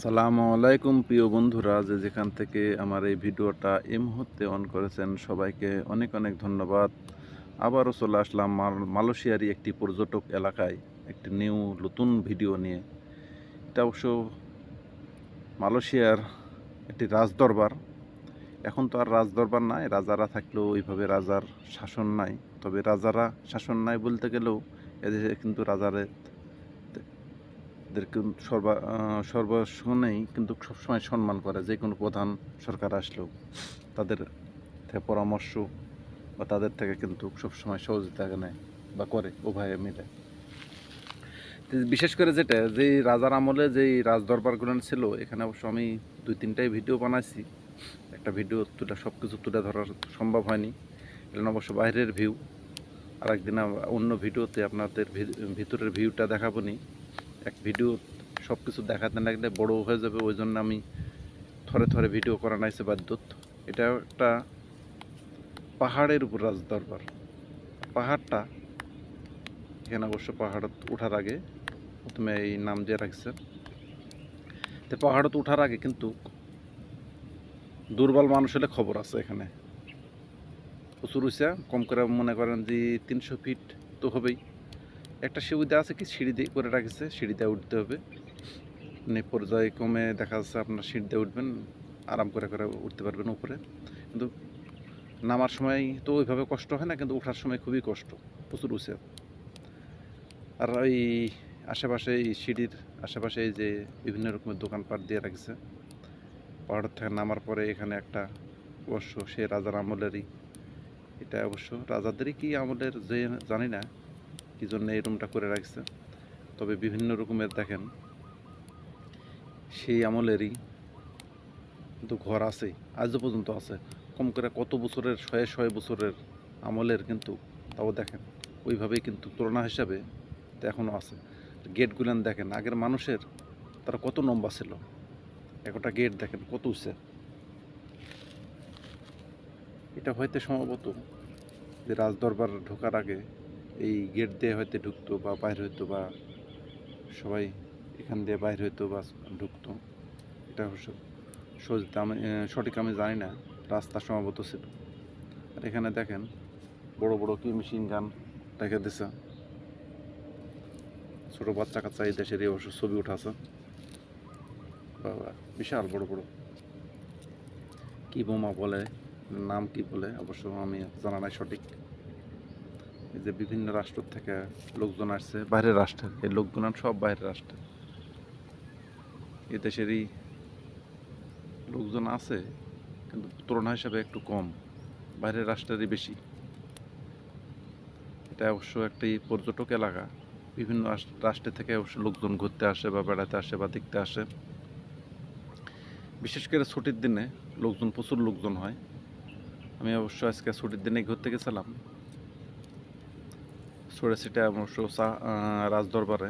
আসসালামু আলাইকুম, প্রিয় বন্ধুরা। যে যেখান থেকে আমার এই ভিডিওটা এই মুহূর্তে অন করেছেন, সবাইকে অনেক অনেক ধন্যবাদ। আবারও চলে আসলাম মালয়েশিয়ারই একটি পর্যটক এলাকায় একটি নিউ নতুন ভিডিও নিয়ে। এটা অবশ্য মালয়েশিয়ার একটি রাজদরবার। এখন তো আর রাজদরবার নাই, রাজারা থাকলেও ওইভাবে রাজার শাসন নাই। তবে রাজারা শাসন নাই বলতে গেলেও এদেশে কিন্তু রাজারে দের কিন্তু সর্বা সর্বসময়েই কিন্তু সবসময় সম্মান করে। যে কোনো প্রধান সরকার আসলেও তাদের থেকে পরামর্শ বা তাদের থেকে কিন্তু সবসময় সহযোগিতা নেয় বা করে, উভয়ে মিলে। বিশেষ করে যেটা যেই রাজার আমলে যেই রাজদরবারগুলো ছিল, এখানে অবশ্য আমি দুই তিনটাই ভিডিও বানাইছি। একটা ভিডিও তুলে সব কিছু তুলে ধরা সম্ভব হয়নি। এটা অবশ্য বাইরের ভিউ আর একদিন অন্য ভিডিওতে আপনাদের ভিতরের ভিউটা দেখাবো নি। এক ভিডিও সব কিছু দেখাতে লাগলে বড় হয়ে যাবে, ওই জন্য আমি থরে থরে ভিডিও করা নাইছে বাধ্যত এটা একটা পাহাড়ের উপর রাজদরবার। পাহাড়টা এখানে অবশ্য পাহাড়ত ওঠার আগে প্রথমে এই নাম দিয়ে রাখছে তো পাহাড়ত ওঠার আগে কিন্তু দুর্বল মানুষ হলে খবর আছে এখানে। প্রচুর কম করে মনে করেন যে তিনশো ফিট তো হবেই। একটা সুবিধা আছে কি? সিঁড়ি দিয়ে করে রাখেছে, সিঁড়ি দিয়ে উঠতে হবে। মানে পর্যায়ক্রমে দেখা যাচ্ছে আপনার সিঁড়ি দিয়ে উঠবেন, আরাম করে করে উঠতে পারবেন উপরে। কিন্তু নামার সময় তো ওইভাবে কষ্ট হয় না, কিন্তু ওঠার সময় খুবই কষ্ট, প্রচুর উঁচা। আর ওই আশেপাশে এই সিঁড়ির আশেপাশে যে বিভিন্ন রকমের দোকানপাট দিয়ে রাখছে। পাহাড় থেকে নামার পরে এখানে একটা অবশ্য সে রাজার আমলেরই, এটা অবশ্য রাজাদেরই কি আমলের যে জানি না। কি জন্য এই রুমটা করে রাখছে? তবে বিভিন্ন রকমের দেখেন, সেই আমলেরই কিন্তু ঘর আছে আজও পর্যন্ত আছে। কম করে কত বছরের শয়ে শয়ে বছরের আমলের কিন্তু তাও দেখেন, ওইভাবেই কিন্তু তুলনা হিসাবে তো এখনও আছে। গেটগুলান দেখেন, আগের মানুষের তারা কত লম্বা ছিল? একটা গেট দেখেন, কত উঁচা। এটা হয়তো সম্ভবত যে রাজদরবার ঢোকার আগে এই গেট দিয়ে হয়তো ঢুকতো বা বাইর হইতো বা সবাই এখান দিয়ে বাইর হইতো বা ঢুকতো। এটা অবশ্য সহজ- আমি সঠিক আমি জানি না। রাস্তা সম্ভবত ছিল। আর এখানে দেখেন বড় বড় কি মেশিন গান রেখে দিছে। ছোটো বাচ্চা কাচ্চা এই দেশের অবশ্য ছবি উঠাছে বাবা, বিশাল বড় বড়। কি বোমা বলে, নাম কি বলে, অবশ্য আমি জানা নাই সঠিক। এই যে বিভিন্ন রাষ্ট্র থেকে লোকজন আসছে, বাইরের রাষ্ট্রের এই লোকজন সব বাইরের রাষ্ট্রের এ দেশেরই লোকজন আছে, কিন্তু তুলনা হিসাবে একটু কম, বাইরের রাষ্ট্রেরই বেশি। এটা অবশ্য একটি পর্যটক এলাকা, বিভিন্ন রাষ্ট্র থেকে অবশ্য লোকজন ঘুরতে আসে বা বেড়াতে আসে বা দেখতে আসে। বিশেষ করে ছুটির দিনে লোকজন, প্রচুর লোকজন হয়। আমি অবশ্য আজকে ছুটির দিনে ঘুরতে গেছিলাম। ছড়ে সিটে অবশ্য রাজদরবারে।